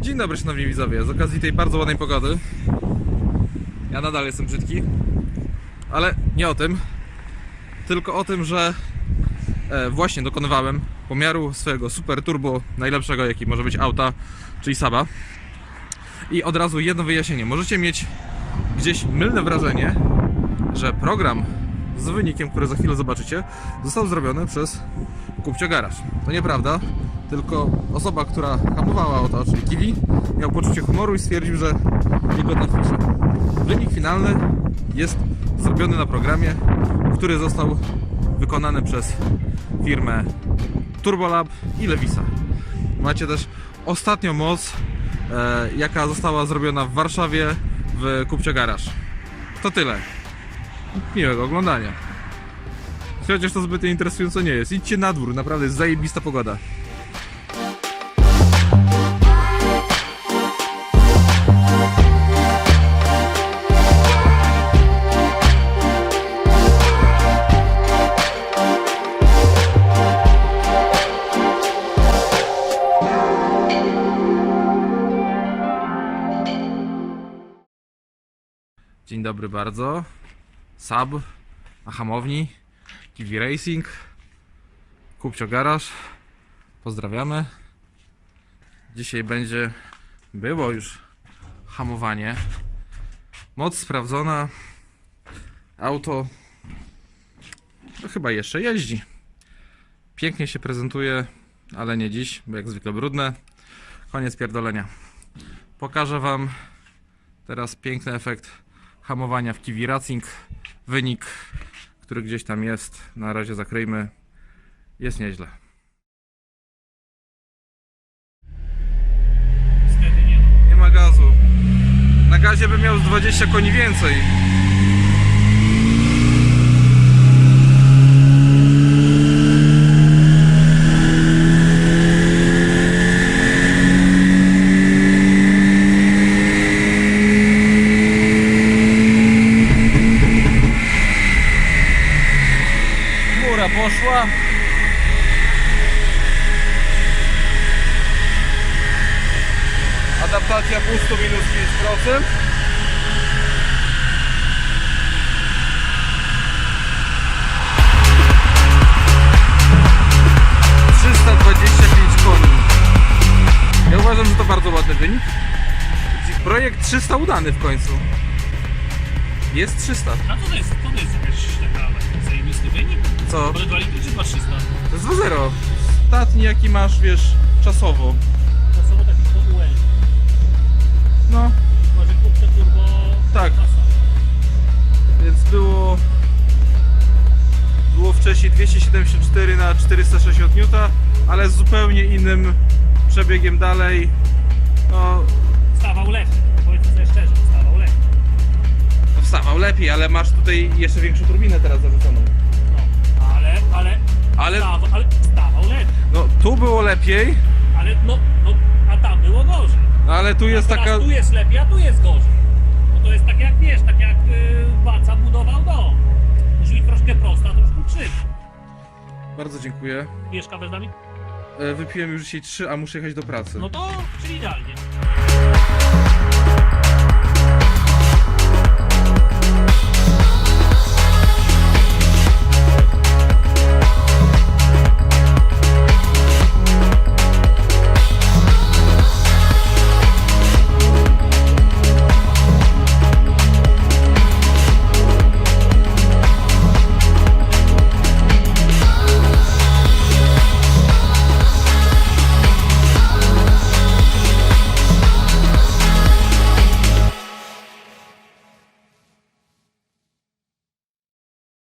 Dzień dobry szanowni widzowie, z okazji tej bardzo ładnej pogody. Ja nadal jestem brzydki Ale nie o tym. Tylko o tym, że e, Właśnie dokonywałem pomiaru swojego super turbo Najlepszego jaki może być auta Czyli Saba. I od razu jedno wyjaśnienie. Możecie mieć gdzieś mylne wrażenie Że program z wynikiem, który za chwilę zobaczycie Został zrobiony przez Kupcio Garaż To nieprawda tylko osoba, która hamowała auto, czyli Kiwi, miał poczucie humoru i stwierdził, że jego napisze. Wynik finalny jest zrobiony na programie, który został wykonany przez firmę Turbolab i Levisa. Macie też ostatnią moc, e, jaka została zrobiona w Warszawie w Kupcio Garaż. To tyle. Miłego oglądania. Chociaż to zbyt interesujące nie jest. Idźcie na dwór, naprawdę jest zajebista pogoda. Dzień dobry bardzo. Sab na hamowni. Kiwi Racing. Kupcio Garaż. Pozdrawiamy. Dzisiaj będzie było już hamowanie. Moc sprawdzona. Auto no chyba jeszcze jeździ. Pięknie się prezentuje, ale nie dziś, bo jak zwykle brudne. Koniec pierdolenia. Pokażę Wam teraz piękny efekt hamowania w Kiwi Racing. Wynik, który gdzieś tam jest. Na razie zakryjmy. Jest nieźle. Niestety nie ma. Nie ma gazu. Na gazie by miał z 20 koni więcej. Poszła. Adaptacja pustu minus 5%. ...325 koni. Ja uważam, że to bardzo ładny wynik. Projekt 300 udany w końcu. Jest 300. A to jest? To jest? Co? Może 2 litry czy 2300? To jest 2-0. Ostatni jaki masz, wiesz, czasowo. Są taki to UL. No, Może kupcze turbo... Tak. Pasa. Więc było było wcześniej 274 na 460 N, ale z zupełnie innym przebiegiem dalej. No, Stawał lepiej. Powiedzmy sobie szczerze, stawał lepiej. no wstawał lepiej, ale masz tutaj jeszcze większą turbinę teraz zarzuconą. Było lepiej, Ale no, no, a tam było gorzej. no, ale tu jest a teraz taka tu jest lepiej, a tu jest gorzej. Bo to jest tak jak wiesz, tak jak yy, Baca budował dom. Musi być troszkę prosta, troszkę krzywa. Bardzo dziękuję. Pijesz kawę z nami? E, Wypiłem już dzisiaj 3, a muszę jechać do pracy. No to, czyli idealnie.